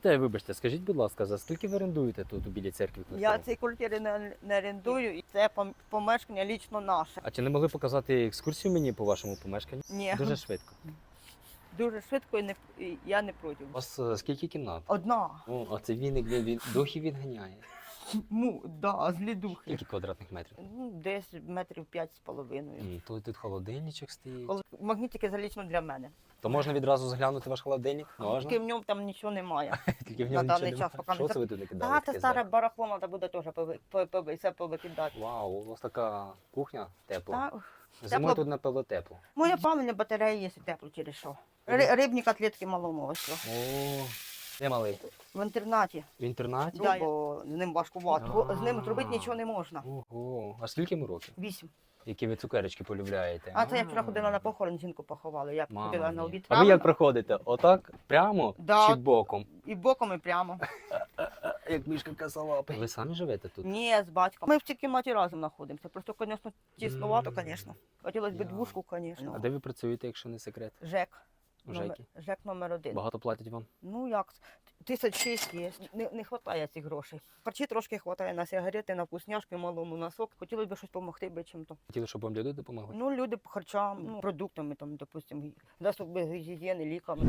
Та вибачте, скажіть, будь ласка, за скільки ви орендуєте тут у білій церкві? Я ці квартири не, не орендую, і це помешкання лічно наше. А чи не могли показати екскурсію мені по вашому помешканню? Ні, Дуже швидко. дуже швидко і не і я не проти. У вас е, скільки кімнат? Одна. О, а це він, він, він духів відганяє. Ну, да, духи. Скільки квадратних метрів? Ну, десь метрів п'ять з половиною. М, Тут, тут холодильничок стоїть. Коли- Магнітики залічно для мене. То можна відразу заглянути ваш холодильник? Можна. Тільки в ньому там нічого немає. Тільки в на ньому нічого даний час немає. поки не Що це ви тут накидали? Це таке старе зверху? барахло, треба буде теж пови- по- по- все повикидати. Вау, у вас така кухня тепла. Та, Зимою тепло. тут напевно тепло. моє палення батареї є тепло через що. Ри- Рибні котлетки що. О, де малий? В інтернаті. В інтернаті? Да, бо з ним важкувато. А. З ним зробити нічого не можна. Ого, а скільки йому років? Вісім. Які ви цукерочки полюбляєте? А це я вчора ходила на похорон, жінку поховали. Я Мама ходила на мія. обід. А ви як проходите? Отак? Прямо Да. чи боком? І боком, і прямо. Як мішка косолапи. Ви самі живете тут? Ні, з батьком. Ми в цій кімнаті разом знаходимося. Просто, звісно, тіснувато, М. звісно. Хотілося б двушку, А звісно. де ви працюєте, якщо не секрет? ЖЕК. Номер, ЖЕК номер один. Багато платять вам? Ну як, тисяч шість є. Не, не вистачає цих грошей. Харчі трошки вистачає на сигарети, на вкусняшки, малому на сок. Хотілося б щось допомогти би чим-то. Хотіли, щоб вам люди допомогли? Ну, люди харчам, ну, продуктами, там, допустимо, засоби гігієни, ліками.